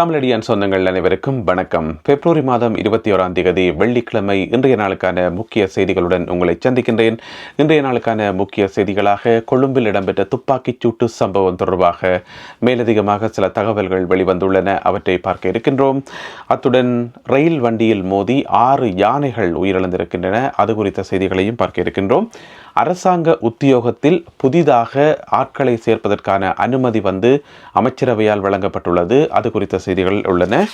தமிழடியான் சொந்தங்கள் அனைவருக்கும் வணக்கம். பிப்ரவரி மாதம் இருபத்தி ஓராம் தேதி வெள்ளிக்கிழமை இன்றைய நாளுக்கான முக்கிய செய்திகளுடன் உங்களை சந்திக்கின்றேன். இன்றைய நாளுக்கான முக்கிய செய்திகளாக கொழும்பில் இடம்பெற்ற துப்பாக்கிச் சூட்டு சம்பவம் தொடர்பாக மேலதிகமாக சில தகவல்கள் வெளிவந்துள்ளன. அவற்றை பார்க்க இருக்கின்றோம். அத்துடன் ரயில் வண்டியில் மோதி ஆறு யானைகள் உயிரிழந்திருக்கின்றன. அது குறித்த செய்திகளையும் பார்க்க இருக்கின்றோம். அரசாங்க உத்தியோகத்தில் புதிதாக ஆட்களை சேர்ப்பதற்கான அனுமதி வந்து அமைச்சரவையால் வழங்கப்பட்டுள்ளது. அது குறித்த செய்திகள் உள்ளன.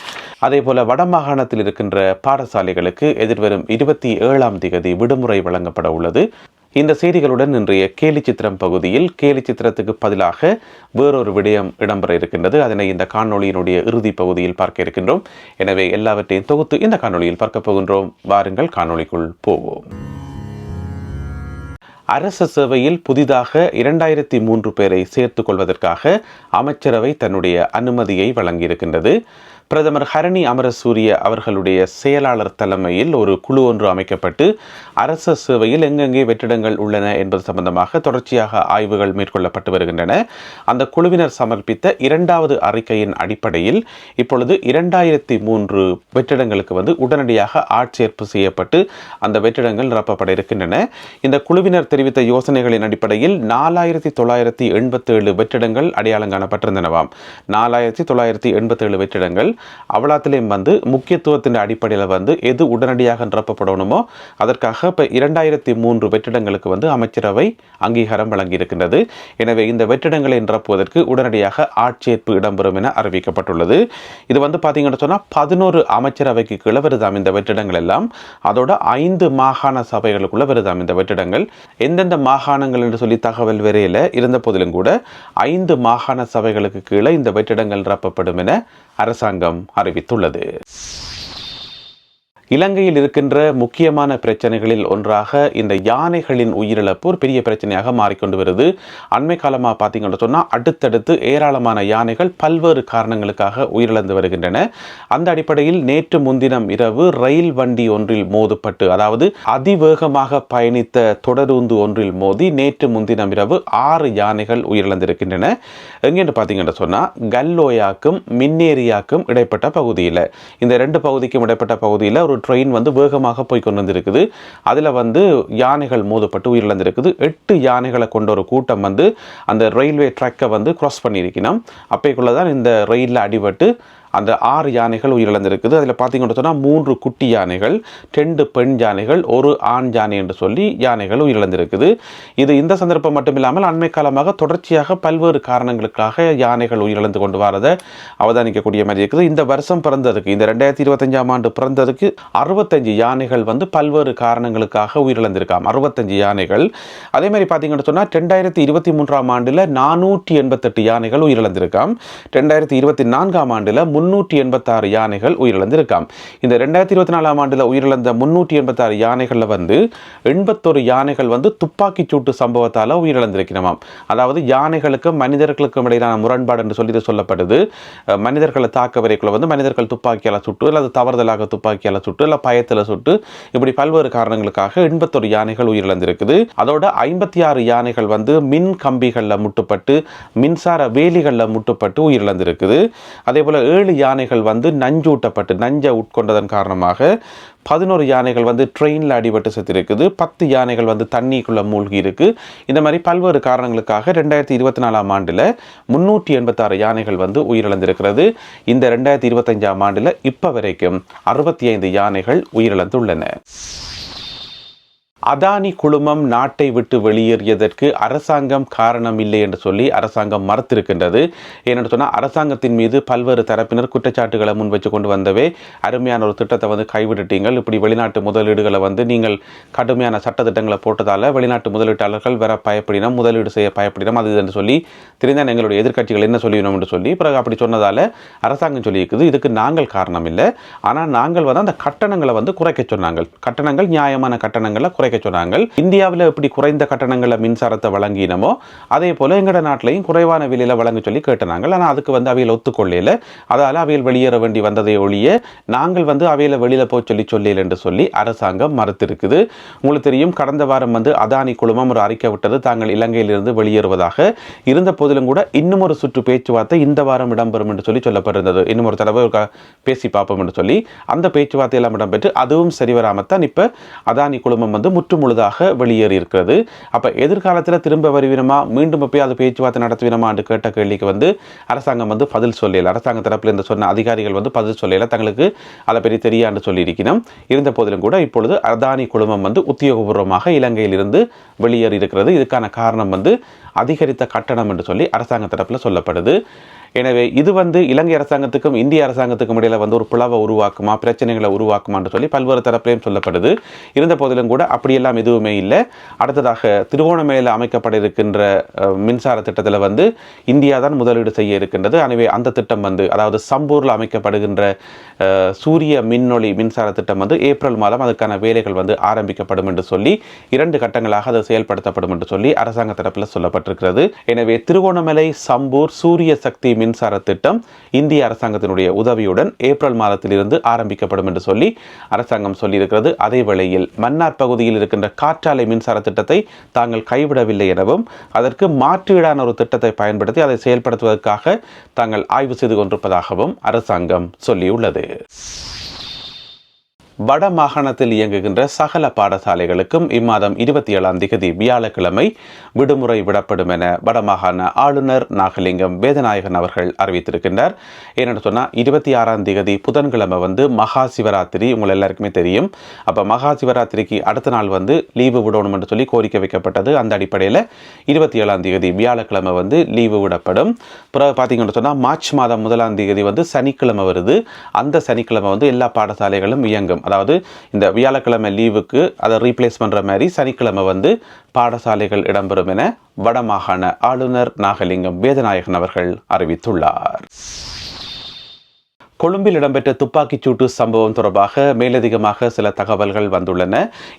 அதேபோல வடமாகாணத்தில் இருக்கின்ற பாடசாலைகளுக்கு எதிர்வரும் இருபத்தி ஏழாம் திகதி விடுமுறை வழங்கப்பட உள்ளது. இந்த செய்திகளுடன் இன்றைய கேலி சித்திரம் பகுதியில் கேலி சித்திரத்துக்கு பதிலாக வேறொரு விடயம் இடம்பெற இருக்கின்றது. அதனை இந்த காணொளியினுடைய இறுதி பகுதியில் பார்க்க இருக்கின்றோம். எனவே எல்லாவற்றையும் தொகுத்து இந்த காணொளியில் பார்க்க போகின்றோம். வாருங்கள் காணொளிக்குள் போவோம். அரச சேவையில் புதிதாக இரண்டாயிரத்தி மூன்று பேரை சேர்த்துக் கொள்வதற்காக அமைச்சரவை தன்னுடைய அனுமதியை வழங்கியிருக்கின்றது. பிரதமர் ஹரணி அமரசூரிய அவர்களுடைய செயலாளர் தலைமையில் ஒரு குழு ஒன்று அமைக்கப்பட்டு அரச சேவையில் எங்கெங்கே வெற்றிடங்கள் உள்ளன என்பது சம்பந்தமாக தொடர்ச்சியாக ஆய்வுகள் மேற்கொள்ளப்பட்டு வருகின்றன. அந்த குழுவினர் சமர்ப்பித்த இரண்டாவது அறிக்கையின் அடிப்படையில் இப்பொழுது இரண்டாயிரத்தி மூன்று வெற்றிடங்களுக்கு வந்து உடனடியாக ஆட்சேர்ப்பு செய்யப்பட்டு அந்த வெற்றிடங்கள் நிரப்பப்பட இருக்கின்றன. இந்த குழுவினர் தெரிவித்த யோசனைகளின் அடிப்படையில் நாலாயிரத்தி தொள்ளாயிரத்தி எண்பத்தேழு வெற்றிடங்கள் அடையாளம் காணப்பட்டிருந்தனவாம். நாலாயிரத்தி தொள்ளாயிரத்தி எண்பத்தேழு வெற்றிடங்கள் அவலாத்திலையும் வந்து முக்கியத்துவத்தின் அடிப்படையில் வந்து எது உடனடியாக நிரப்பப்படணுமோ அதற்காக இப்போ இரண்டாயிரத்தி மூன்று வெற்றிடங்களுக்கு வந்து அமைச்சரவை அங்கீகாரம் வழங்கியிருக்கின்றது. எனவே இந்த வெற்றிடங்களை நிரப்புவதற்கு உடனடியாக ஆட்சேர்ப்பு இடம்பெறும் என அறிவிக்கப்பட்டுள்ளது. இது வந்து பார்த்தீங்கன்னு சொன்னால் பதினோரு அமைச்சரவைக்கு கீழே வருதாம் இந்த வெற்றிடங்கள் எல்லாம். அதோட ஐந்து மாகாண சபைகளுக்குள்ள வருதாம் இந்த வெற்றிடங்கள். எந்தெந்த மாகாணங்கள் என்று சொல்லி தகவல் வரையில் இருந்த போதிலும் கூட ஐந்து மாகாண சபைகளுக்கு கீழே இந்த வெற்றிடங்கள் நிரப்பப்படும் என அரசாங்கம் அறிவித்துள்ளது. இலங்கையில் இருக்கின்ற முக்கியமான பிரச்சனைகளில் ஒன்றாக இந்த யானைகளின் உயிரிழப்பு ஒரு பெரிய பிரச்சனையாக மாறிக்கொண்டு வருது. அண்மை காலமாக பார்த்தீங்கன்னு சொன்னால் அடுத்தடுத்து ஏராளமான யானைகள் பல்வேறு காரணங்களுக்காக உயிரிழந்து வருகின்றன. அந்த அடிப்படையில் நேற்று முன்தினம் இரவு ரயில் வண்டி ஒன்றில் மோதுப்பட்டு அதாவது அதிவேகமாக பயணித்த தொடருந்து ஒன்றில் மோதி நேற்று முன்தினம் இரவு ஆறு யானைகள் உயிரிழந்திருக்கின்றன. எங்கேன்னு பார்த்தீங்கன்னு சொன்னால் கல்லோயாக்கும் மின்னேரியாக்கும் இடைப்பட்ட பகுதியில். இந்த ரெண்டு பகுதிக்கும் இடைப்பட்ட பகுதியில் ஒரு ட்ரெயின் வந்து வேகமாக போய் கொண்டு வந்திருக்குது அதில் வந்து யானைகள் மோதப்பட்டு உயிரிழந்திருக்குது. எட்டு யானைகளை கொண்ட ஒரு கூட்டம் வந்து அந்த ரயில்வே ட்ராக்கை வந்து கிராஸ் பண்ணியிருக்கணும் அப்பைக்குள்ளே தான் இந்த ரயிலில் அடிபட்டு அந்த ஆறு யானைகள் உயிரிழந்திருக்குது. அதில் பார்த்தீங்கன்னு சொன்னால் மூன்று குட்டி யானைகள் ரெண்டு பெண் யானைகள் ஒரு ஆண் யானை என்று சொல்லி யானைகள் உயிரிழந்திருக்குது. இது இந்த சந்தர்ப்பம் மட்டும் இல்லாமல் அண்மை காலமாக தொடர்ச்சியாக பல்வேறு காரணங்களுக்காக யானைகள் உயிரிழந்து கொண்டு வரதை அவதானிக்கக்கூடிய மாதிரி இருக்குது. இந்த வருஷம் பிறந்ததுக்கு இந்த ரெண்டாயிரத்தி இருபத்தஞ்சாம் ஆண்டு பிறந்ததுக்கு அறுபத்தஞ்சு யானைகள் வந்து பல்வேறு காரணங்களுக்காக உயிரிழந்திருக்காம். அறுபத்தஞ்சு யானைகள். அதே மாதிரி பார்த்தீங்கன்னு சொன்னால் ரெண்டாயிரத்தி இருபத்தி மூன்றாம் ஆண்டில் நானூற்றி எண்பத்தெட்டு யானைகள் உயிரிழந்திருக்காம். ரெண்டாயிரத்தி இருபத்தி நான்காம் ஆண்டில் முன் முன்னூற்றி எண்பத்தாறு யானைகள் உயிரிழந்திருக்காம். இந்த ரெண்டாயிரத்தி இருபத்தி நாலாம் ஆண்டில் உயிரிழந்த முன்னூற்றி எண்பத்தாறு யானைகளில் வந்து எண்பத்தொரு யானைகள் வந்து துப்பாக்கி சூட்டு சம்பவத்தால் உயிரிழந்திருக்கிறமாம். அதாவது யானைகளுக்கும் மனிதர்களுக்கும் இடையிலான முரண்பாடு என்று சொல்லி சொல்லப்படுது. மனிதர்களை தாக்க வரைக்குள்ள வந்து மனிதர்கள் துப்பாக்கியால் சுட்டு அல்லது தவறுதலாக துப்பாக்கியால் சுட்டு இல்லை பயத்தில் சுட்டு இப்படி பல்வேறு காரணங்களுக்காக எண்பத்தொரு யானைகள் உயிரிழந்திருக்குது. அதோட ஐம்பத்தி ஆறு யானைகள் வந்து மின் கம்பிகளில் முட்டுப்பட்டு மின்சார வேலிகளில் முட்டுப்பட்டு உயிரிழந்திருக்குது. அதே போல் ஏழு யானைகள் வந்து நஞ்சூட்டப்பட்டு நஞ்சை உட்கொண்டதன் காரணமாக பதினோரு யானைகள் வந்து ட்ரெயினில் அடிபட்டு செத்துருக்குது. பத்து யானைகள் வந்து தண்ணிக்குள்ளே மூழ்கி இருக்கு இந்த மாதிரி பல்வேறு காரணங்களுக்காக ரெண்டாயிரத்தி இருபத்தி நாலாம் ஆண்டில் முன்னூற்றி எண்பத்தாறு யானைகள் வந்து உயிரிழந்திருக்கிறது. இந்த ரெண்டாயிரத்தி இருபத்தஞ்சாம் ஆண்டில் இப்போ வரைக்கும் அறுபத்தி ஐந்து யானைகள் உயிரிழந்துள்ளன. அதானி குழுமம் நாட்டை விட்டு வெளியேறியதற்கு அரசாங்கம் காரணம் இல்லை என்று சொல்லி அரசாங்கம் மறுத்திருக்கின்றது. ஏனென்று சொன்னால் அரசாங்கத்தின் மீது பல்வேறு தரப்பினர் குற்றச்சாட்டுகளை முன்வச்சு கொண்டு வந்தவே அருமையான ஒரு திட்டத்தை வந்து கைவிட்டுட்டீங்கள். இப்படி வெளிநாட்டு முதலீடுகளை வந்து நீங்கள் கடுமையான சட்டத்திட்டங்களை போட்டதால் வெளிநாட்டு முதலீட்டாளர்கள் வர பயப்படினோம் முதலீடு செய்ய பயப்படினோம் அது என்று சொல்லி தெரிந்தால் எங்களுடைய எதிர்க்கட்சிகள் என்ன சொல்லிடணும் என்று சொல்லி பிறகு அப்படி சொன்னதால் அரசாங்கம் சொல்லியிருக்குது. இதுக்கு நாங்கள் காரணம் இல்லை ஆனால் நாங்கள் வந்து அந்த கட்டணங்களை வந்து குறைக்க சொன்னாங்க கட்டணங்கள் நியாயமான கட்டணங்களை குறை குறைக்க சொன்னாங்க இந்தியாவில் எப்படி குறைந்த கட்டணங்களில் மின்சாரத்தை வழங்கினமோ அதே போல் எங்களோட நாட்டிலையும் குறைவான விலையில் வழங்க சொல்லி கேட்டனாங்க ஆனால் அதுக்கு வந்து அவையில் ஒத்துக்கொள்ளையில அதால் அவையில் வெளியேற வேண்டி வந்ததை ஒழிய நாங்கள் வந்து அவையில் வெளியில் போய் சொல்லி சொல்லல என்று சொல்லி அரசாங்கம் மறுத்திருக்குது. உங்களுக்கு தெரியும் கடந்த வாரம் வந்து அதானி குழுமம் ஒரு அறிக்கை விட்டது. தாங்கள் இலங்கையிலிருந்து வெளியேறுவதாக இருந்த போதிலும் கூட இன்னும் ஒரு சுற்று பேச்சுவார்த்தை இந்த வாரம் இடம்பெறும் என்று சொல்லி சொல்லப்பட்டிருந்தது. இன்னும் ஒரு தடவை பேசி பார்ப்போம் என்று சொல்லி அந்த பேச்சுவார்த்தை எல்லாம் இடம்பெற்று அதுவும் சரி சரிவராமத்தான் இப்போ அதானி குழுமம் வந்து முற்று முழுதாக வெளியேறி இருக்கிறது அப்போ எதிர்காலத்தில் திரும்ப வருவினமா? மீண்டும் எப்பயாவது அது பேச்சுவார்த்தை நடத்துவினமா? என்று கேட்ட கேள்விக்கு வந்து அரசாங்கம் வந்து பதில் சொல்லல. அரசாங்க தரப்பில் இருந்து சொன்ன அதிகாரிகள் வந்து பதில் சொல்லல. தங்களுக்கு அதை பெரிய தெரியான்னு சொல்லியிருக்கணும். இருந்த போதிலும் கூட இப்பொழுது அதானி குழுமம் வந்து உத்தியோகபூர்வமாக இலங்கையிலிருந்து வெளியேறி இருக்கிறது இதுக்கான காரணம் வந்து அதிகரித்த கட்டணம் என்று சொல்லி அரசாங்க தரப்பில் சொல்லப்படுது. எனவே இது வந்து இலங்கை அரசாங்கத்துக்கும் இந்திய அரசாங்கத்துக்கும் இடையில வந்து ஒரு பிளவை உருவாக்குமா பிரச்சனைகளை உருவாக்குமான்னு சொல்லி பல்வேறு தரப்பிலையும் சொல்லப்படுது. இருந்த போதிலும் கூட அப்படியெல்லாம் எதுவுமே இல்லை. அடுத்ததாக திருவோணமலையில் அமைக்கப்பட இருக்கின்ற மின்சார திட்டத்தில் வந்து இந்தியா தான் முதலீடு செய்ய இருக்கின்றது. எனவே அந்த திட்டம் வந்து அதாவது சம்பூரில் அமைக்கப்படுகின்ற சூரிய மின்னொளி மின்சார திட்டம் வந்து ஏப்ரல் மாதம் அதுக்கான வேலைகள் வந்து ஆரம்பிக்கப்படும் என்று சொல்லி இரண்டு கட்டங்களாக அது செயல்படுத்தப்படும் என்று சொல்லி அரசாங்க தரப்பில் சொல்லப்பட்டிருக்கிறது. எனவே திருவோணமலை சம்பூர் சூரிய சக்தி மின் மின்சார திட்டம் இந்திய அரசாங்கத்தினுடைய உதவியுடன் ஏப்ரல் மாதத்திலிருந்து ஆரம்பிக்கப்படும் என்று சொல்லி அரசாங்கம் சொல்லியிருக்கிறது. அதே வேளையில் மன்னார் பகுதியில் இருக்கின்ற காற்றாலை மின்சார திட்டத்தை தாங்கள் கைவிடவில்லை எனவும் அதற்கு மாற்றீடான ஒரு திட்டத்தை பயன்படுத்தி அதை செயல்படுத்துவதற்காக தாங்கள் ஆய்வு செய்து கொண்டிருப்பதாகவும் அரசாங்கம் சொல்லியுள்ளது. வட மாகாணத்தில் இயங்குகின்ற சகல பாடசாலைகளுக்கும் இம்மாதம் இருபத்தி ஏழாம் திகதி வியாழக்கிழமை விடுமுறை விடப்படும் என வடமாகாண ஆளுநர் நாகலிங்கம் வேதநாயகன் அவர்கள் அறிவித்திருக்கின்றார். ஏன்னு சொன்னால் இருபத்தி ஆறாம் திகதி புதன்கிழமை வந்து மகா சிவராத்திரி உங்கள் எல்லாருக்குமே தெரியும். அப்போ மகா சிவராத்திரிக்கு அடுத்த நாள் வந்து லீவு விடணும் என்று சொல்லி கோரிக்கை வைக்கப்பட்டது. அந்த அடிப்படையில் இருபத்தி ஏழாம் தேதி வியாழக்கிழமை வந்து லீவு விடப்படும். பிறகு பார்த்தீங்கன்னு சொன்னால் மார்ச் மாதம் முதலாம் தேதி வந்து சனிக்கிழமை வருது. அந்த சனிக்கிழமை வந்து எல்லா பாடசாலைகளும் இயங்கும். அதாவது இந்த வியாழக்கிழமை லீவுக்கு அதை ரீப்ளேஸ் பண்ணுற மாதிரி சனிக்கிழமை வந்து பாடசாலைகள் இடம்பெறும் என வடமாகாண ஆளுநர் நாகலிங்கம் வேதநாயகன் அவர்கள் அறிவித்துள்ளார். கொழும்பில் இடம்பெற்ற துப்பாக்கிச் சூட்டு சம்பவம் தொடர்பாக மேலதிகமாக சில தகவல்கள் வந்துள்ளன.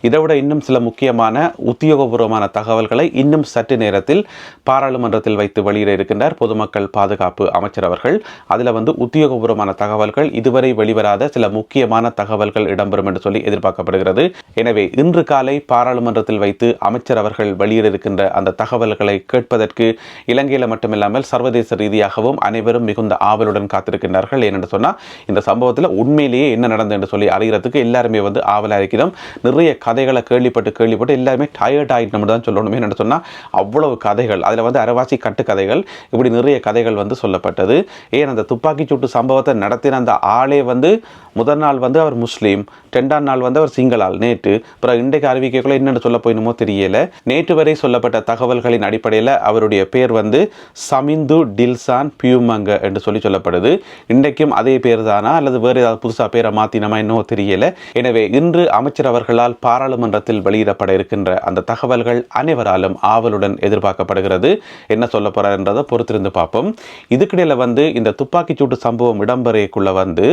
இதைவிட இன்னும் சில முக்கியமான உத்தியோகபூர்வமான தகவல்களை இன்னும் சற்று நேரத்தில் பாராளுமன்றத்தில் வைத்து வெளியிட இருக்கின்றார் பொதுமக்கள் பாதுகாப்பு அமைச்சர் அவர்கள். அதில் வந்து உத்தியோகபூர்வமான தகவல்கள் இதுவரை வெளிவராத சில முக்கியமான தகவல்கள் இடம்பெறும் என்று சொல்லி எதிர்பார்க்கப்படுகிறது. எனவே இன்று காலை பாராளுமன்றத்தில் வைத்து அமைச்சர் அவர்கள் வெளியிட இருக்கின்ற அந்த தகவல்களை கேட்பதற்கு இலங்கையில் மட்டுமில்லாமல் சர்வதேச ரீதியாகவும் அனைவரும் மிகுந்த ஆவலுடன் காத்திருக்கின்றார்கள். ஏனென்று சொன்னால் இந்த சம்பவத்தில் உண்மையிலேயே என்ன நடந்தது என்று சொல்லி அறிகிறதுக்கு எல்லாருமே வந்து ஆவலாக இருக்கிறோம். நிறைய கதைகளை கேள்விப்பட்டு கேள்விப்பட்டு எல்லாருமே டயர்ட் ஆகிட்டு தான் சொல்லணும். என்னென்னு சொன்னால் அவ்வளவு கதைகள் அதில் வந்து அரவாசி கட்டுக்கதைகள் இப்படி நிறைய கதைகள் வந்து சொல்லப்பட்டது. ஏன் அந்த துப்பாக்கிச்சூட்டு சம்பவத்தை நடத்தின அந்த ஆளே வந்து முதல் நாள் வந்து அவர் முஸ்லீம் ரெண்டாம் நாள் வந்து அவர் சிங்களால் நேற்று. அப்புறம் இன்றைக்கு அறிவிக்கக்குள்ள என்னென்னு சொல்ல போயினுமோ தெரியல. நேற்று வரை சொல்லப்பட்ட தகவல்களின் அடிப்படையில் அவருடைய பேர் வந்து சமிந்து டில்சான் பியூமங்க என்று சொல்லி சொல்லப்படுது. இன்றைக்கும் அதே பேர் தானா அல்லது வேறு ஏதாவது புதுசாக பேரை மாற்றினமா என்னவோ தெரியல. எனவே இன்று அமைச்சர் அவர்களால் பாராளுமன்றத்தில் வெளியிடப்பட இருக்கின்ற அந்த தகவல்கள் அனைவராலும் ஆவலுடன் எதிர்பார்க்கப்படுகிறது. என்ன சொல்ல போறாருன்றதை பொறுத்திருந்து பார்ப்போம். இதுக்கிடையில் வந்து இந்த துப்பாக்கிச்சூட்டு சம்பவம் இடம்பெறையக்குள்ளே வந்து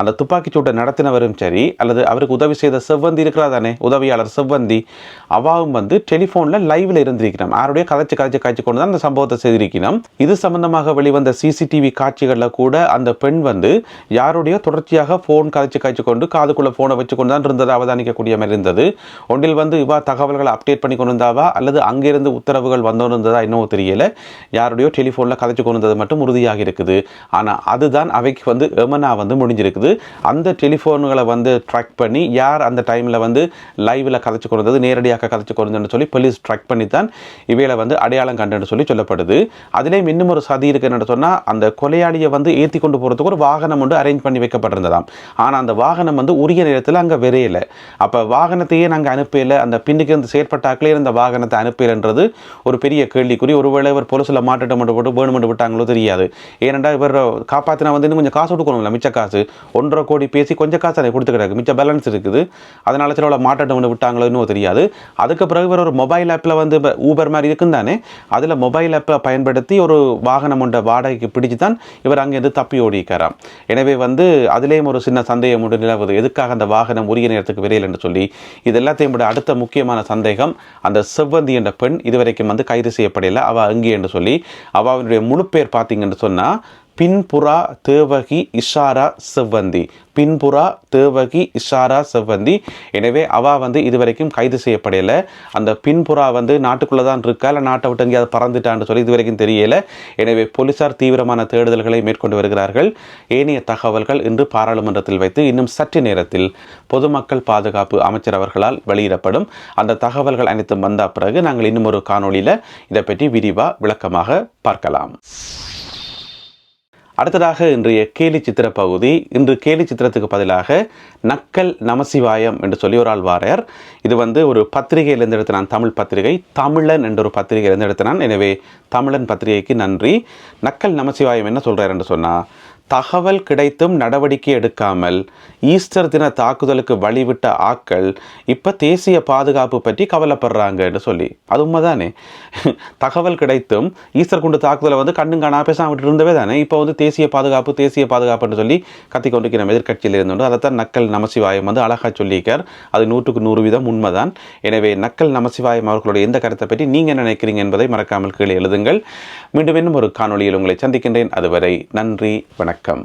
அந்த துப்பாக்கிச்சூட்டை நடத்தினவரும் சரி அல்லது அவருக்கு உதவி செய்த செவ்வந்தி இருக்கிறா தானே உதவியாளர் செவ்வந்தி அவாவும் வந்து டெலிஃபோனில் லைவில் இருந்திருக்கிறோம். யாருடைய கதைச்சு கதைச்சு காய்ச்சி கொண்டு தான் அந்த சம்பவத்தை செய்திருக்கிறோம். இது சம்பந்தமாக வெளிவந்த சிசிடிவி காட்சிகளில் கூட அந்த பெண் வந்து யாருடைய தொடர்ச்சியாக ஃபோன் கதைச்சு காய்ச்சி கொண்டு காதுக்குள்ளே ஃபோனை வச்சு கொண்டு தான் இருந்தது அவதானிக்கக்கூடிய மாதிரி இருந்தது. ஒன்றில் வந்து இவா தகவல்களை அப்டேட் பண்ணி கொண்டு இருந்தாவா அல்லது அங்கிருந்து உத்தரவுகள் வந்தோன்னு இருந்ததா என்னவோ தெரியல. யாருடையோ டெலிஃபோனில் கதைச்சு கொண்டு வந்தது மட்டும் உறுதியாக இருக்குது. ஆனால் அதுதான் அவைக்கு வந்து எமனா வந்து முடிஞ்சிருக்குது. அந்த டெலிஃபோன்களை வந்து ட்ராக் பண்ணி யார் அந்த டைமில் வந்து லைவில் கதைச்சு கொண்டு வந்தது நேரடியாக கதைச்சு கொண்டு வந்ததுன்னு சொல்லி போலீஸ் ட்ராக் பண்ணி தான் இவைகளை வந்து அடையாளம் கண்டுன்னு சொல்லி சொல்லப்படுது. அதுலேயும் இன்னும் ஒரு சதி இருக்குன்னு சொன்னால் அந்த கொலையாளியை வந்து ஏற்றி கொண்டு போகிறதுக்கு ஒரு வாகனம் வந்து அரேஞ்ச் பண்ணி வைக்கப்பட்டிருந்ததாம். ஆனால் அந்த வாகனம் வந்து உரிய நேரத்தில் அங்கே விரையலை. அப்போ வாகனத்தையே நாங்கள் அனுப்பலை அந்த பின்னுக்கு இருந்து செயற்பட்டாக்களே இருந்த வாகனத்தை அனுப்பலைன்றது ஒரு பெரிய கேள்விக்குறி. ஒருவேளை இவர் பொலிசில் மாட்டிட்ட மட்டும் போட்டு வேணுமெண்டு விட்டாங்களோ தெரியாது. ஏனென்றால் இவர் காப்பாற்றினா வந்து இன்னும் கொஞ்சம் காசு கொடுக்கணும்ல மிச்ச காசு. ஒன்றரை கோடி பேசி கொஞ்சம் காசு அதை கொடுத்துக்கிறாரு மிச்ச பேலன்ஸ் இருக்குது. அதனால் சில மாட்டட்டும் விட்டாங்களோ இன்னும் தெரியாது. அதுக்கு பிறகு இவர் ஒரு மொபைல் ஆப்பில் வந்து ஊபர் மாதிரி இருக்கும் தானே அதில் மொபைல் ஆப்பை பயன்படுத்தி ஒரு வாகனம் ஒன்றை வாடகைக்கு பிடிச்சு தான் இவர் அங்கேருந்து தப்பி ஓடிக்கிறாராம் எனவே வந்து அதிலேயும் ஒரு சின்ன சந்தேகம் உண்டு நிலவுது. எதுக்காக அந்த வாகனம் உரிய நேரத்துக்கு விரையில் என்று சொல்லி? இது எல்லாத்தையும் விட அடுத்த முக்கியமான சந்தேகம் அந்த செவ்வந்தி என்ற பெண் இதுவரைக்கும் வந்து கைது செய்யப்படலை. அவள் அங்கே என்று சொல்லி அவளுடைய முழு பேர் பார்த்தீங்கன்னு சொன்னால் பின்புறா தேவகி இஷாரா செவ்வந்தி. பின்புறா தேவகி இஷாரா செவ்வந்தி. எனவே அவள் வந்து இதுவரைக்கும் கைது செய்யப்படலை. அந்த பின்புறா வந்து நாட்டுக்குள்ளே தான் இருக்கா? இல்லை நாட்டை விட்டு எங்கேயாவது பறந்துட்டான்னு சொல்லி இதுவரைக்கும் தெரியலை. எனவே போலீசார் தீவிரமான தேடுதல்களை மேற்கொண்டு வருகிறார்கள். ஏனைய தகவல்கள் இன்று பாராளுமன்றத்தில் வைத்து இன்னும் சற்று நேரத்தில் பொதுமக்கள் பாதுகாப்பு அமைச்சர் அவர்களால் வெளியிடப்படும். அந்த தகவல்கள் அனைத்தும் வந்த பிறகு நாங்கள் இன்னும் ஒரு காணொளியில் இதை பற்றி விரிவாக விளக்கமாக பார்க்கலாம். அடுத்ததாக இன்றைய கேலி சித்திர பகுதி. இன்று கேலி சித்திரத்துக்கு பதிலாக நக்கல் நமசிவாயம் என்று சொல்லி ஒரு ஆள் இது வந்து ஒரு பத்திரிகையிலிருந்து எடுத்தினான் தமிழ் பத்திரிகை தமிழன் என்ற ஒரு பத்திரிகையிலிருந்து எடுத்தினான் எனவே தமிழன் பத்திரிகைக்கு நன்றி. நக்கல் நமசிவாயம் என்ன சொல்கிறார் என்று சொன்னால் தகவல் கிடைத்தும் நடவடிக்கை எடுக்காமல் ஈஸ்டர் தின தாக்குதலுக்கு வழிவிட்ட ஆக்கள் இப்போ தேசிய பாதுகாப்பு பற்றி கவலைப்படுறாங்கன்னு சொல்லி. அது உண்மைதானே? தகவல் கிடைத்தும் ஈஸ்டர் குண்டு தாக்குதலை வந்து கண்ணும் காணா பேசாம விட்டு இருந்தவே தானே? இப்போ வந்து தேசிய பாதுகாப்பு தேசிய பாதுகாப்புன்னு சொல்லி கத்தி கொண்டிருக்கிற எதிர்க்கட்சியில் இருந்தோம் அதைத்தான் நக்கல் நமசிவாயம் வந்து அழகாக சொல்லியிருக்கார். அது நூற்றுக்கு நூறு வீதம் உண்மைதான். எனவே நக்கல் நமசிவாயம் அவர்களுடைய எந்த கருத்தை பற்றி நீங்கள் என்ன நினைக்கிறீங்க என்பதை மறக்காமல் கீழே எழுதுங்கள். மீண்டும் இன்னும் ஒரு காணொளியில் உங்களை சந்திக்கின்றேன். அதுவரை நன்றி வணக்கம். வணக்கம்.